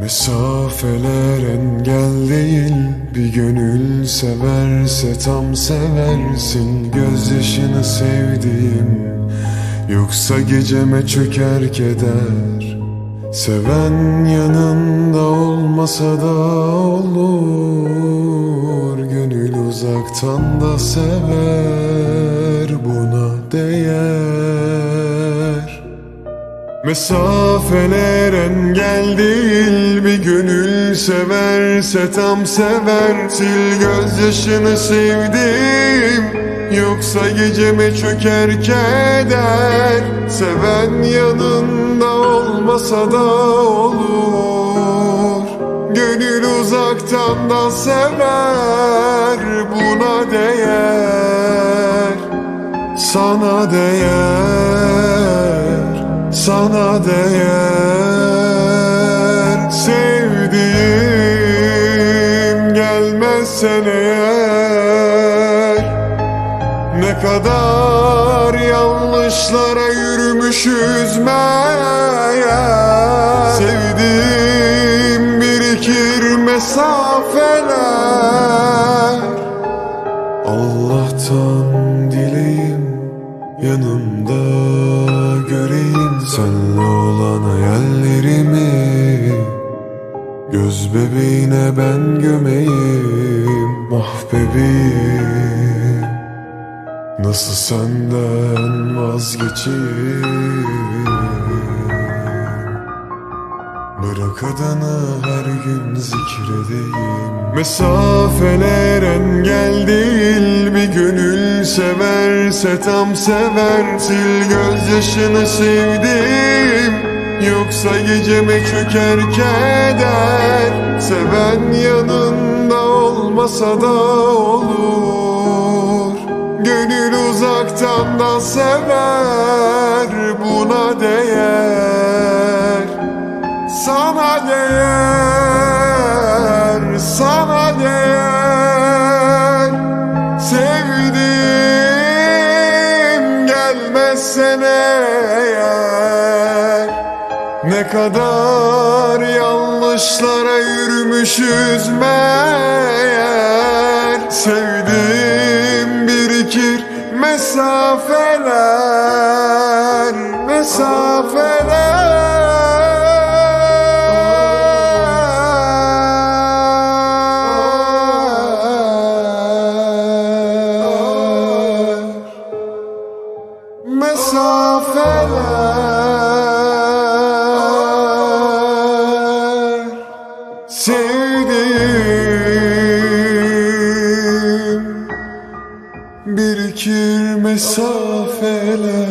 Mesafeler engel değil Bir gönül severse tam seversin. Gözyaşını sevdiğim Yoksa geceme çöker keder. Seven yanında olmasa da olur Gönül uzaktan da sever Buna değer Mesafeler engel değil Bir gönül severse tam sever. Sil gözyaşını sevdim Yoksa geceme çöker keder. Seven yanında olmasa da olur. Gönül uzaktan da sever Buna değer Sana değer sana değer. Sevdiğim gelmezsen eğer Ne kadar yanlışlara yürümüşüz meğer Sevdiğim birikir mesafeler. Allah'tan dileyim yanımda. göreyim Senle olan hayallerimi Göz bebeğine ben gömeyim. Ah bebeğim Nasıl senden vazgeçeyim? Bırak adını her gün zikredeyim. Mesafeler severse tam sever Sil gözyaşını sevdim. Yoksa geceme çöker keder Seven yanında olmasa da olur. Gönül uzaktan da sever Buna değer. Sana değer, sana Ne kadar yanlışlara yürümüşüz meğer. Sevdiğim birikir mesafeler, Birikir mesafeler